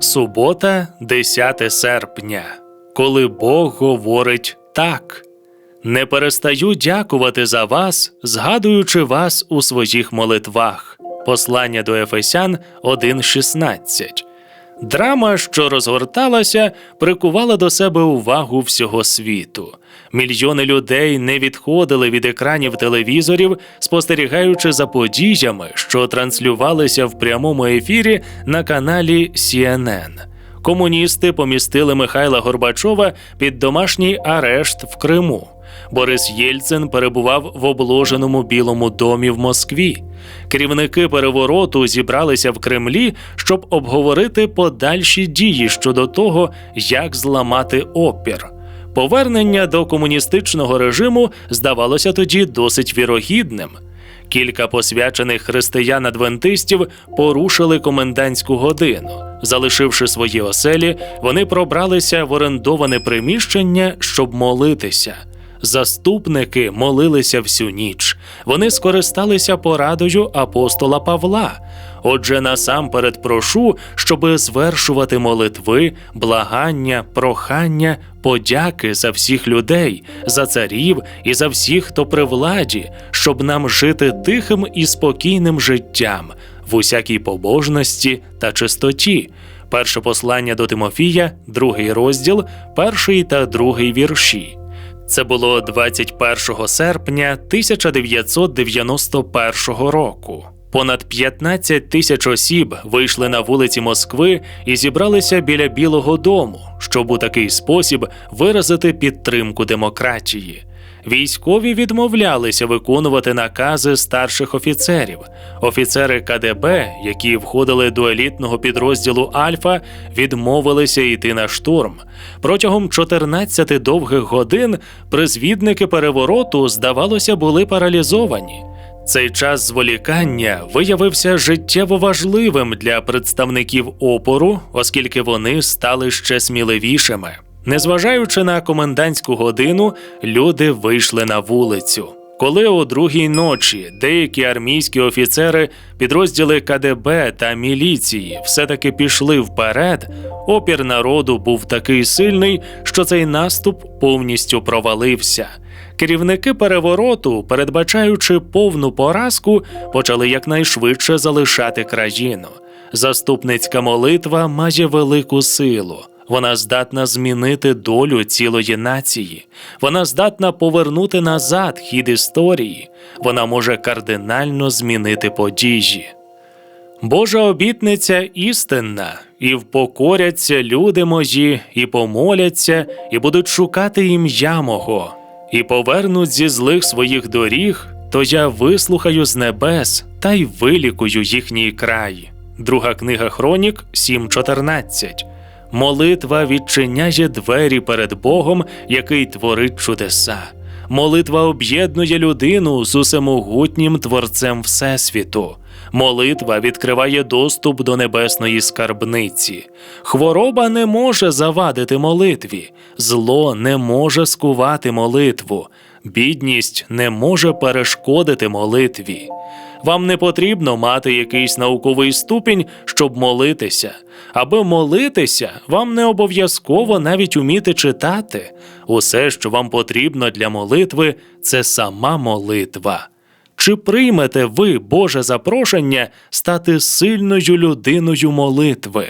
Субота, 10 серпня. Коли Бог говорить так. Не перестаю дякувати за вас, згадуючи вас у своїх молитвах. Послання до Ефесян 1.16. Драма, що розгорталася, прикувала до себе увагу всього світу. Мільйони людей не відходили від екранів телевізорів, спостерігаючи за подіями, що транслювалися в прямому ефірі на каналі CNN. Комуністи помістили Михайла Горбачова під домашній арешт в Криму. Борис Єльцин перебував в обложеному Білому домі в Москві. Керівники перевороту зібралися в Кремлі, щоб обговорити подальші дії щодо того, як зламати опір. Повернення до комуністичного режиму здавалося тоді досить вірогідним. Кілька посвячених християн-адвентистів порушили комендантську годину. Залишивши свої оселі, вони пробралися в орендоване приміщення, щоб молитися. Заступники молилися всю ніч. Вони скористалися порадою апостола Павла. Отже, насамперед прошу, щоби звершувати молитви, благання, прохання, подяки за всіх людей, за царів і за всіх, хто при владі, щоб нам жити тихим і спокійним життям в усякій побожності та чистоті. Перше послання до Тимофія, другий розділ, перший та другий вірші. Це було 21 серпня 1991 року. Понад 15 тисяч осіб вийшли на вулиці Москви і зібралися біля Білого Дому, щоб у такий спосіб виразити підтримку демократії. Військові відмовлялися виконувати накази старших офіцерів. Офіцери КДБ, які входили до елітного підрозділу Альфа, відмовилися йти на штурм. Протягом 14 довгих годин призвідники перевороту, здавалося, були паралізовані. Цей час зволікання виявився життєво важливим для представників опору, оскільки вони стали ще сміливішими. Незважаючи на комендантську годину, люди вийшли на вулицю. Коли о другій ночі деякі армійські офіцери, підрозділи КДБ та міліції все-таки пішли вперед, опір народу був такий сильний, що цей наступ повністю провалився. Керівники перевороту, передбачаючи повну поразку, почали якнайшвидше залишати країну. Заступницька молитва має велику силу. Вона здатна змінити долю цілої нації. Вона здатна повернути назад хід історії. Вона може кардинально змінити події. Божа обітниця істинна, і впокоряться люди мої, і помоляться, і будуть шукати ім'я мого, і повернуть зі злих своїх доріг, то я вислухаю з небес та й вилікую їхній край. Друга книга Хронік 7.14 Молитва відчиняє двері перед Богом, який творить чудеса. Молитва об'єднує людину з усемогутнім творцем Всесвіту. Молитва відкриває доступ до небесної скарбниці. Хвороба не може завадити молитві, зло не може скувати молитву, бідність не може перешкодити молитві. Вам не потрібно мати якийсь науковий ступінь, щоб молитися. Аби молитися, вам не обов'язково навіть уміти читати. Усе, що вам потрібно для молитви, це сама молитва. Чи приймете ви Боже запрошення стати сильною людиною молитви?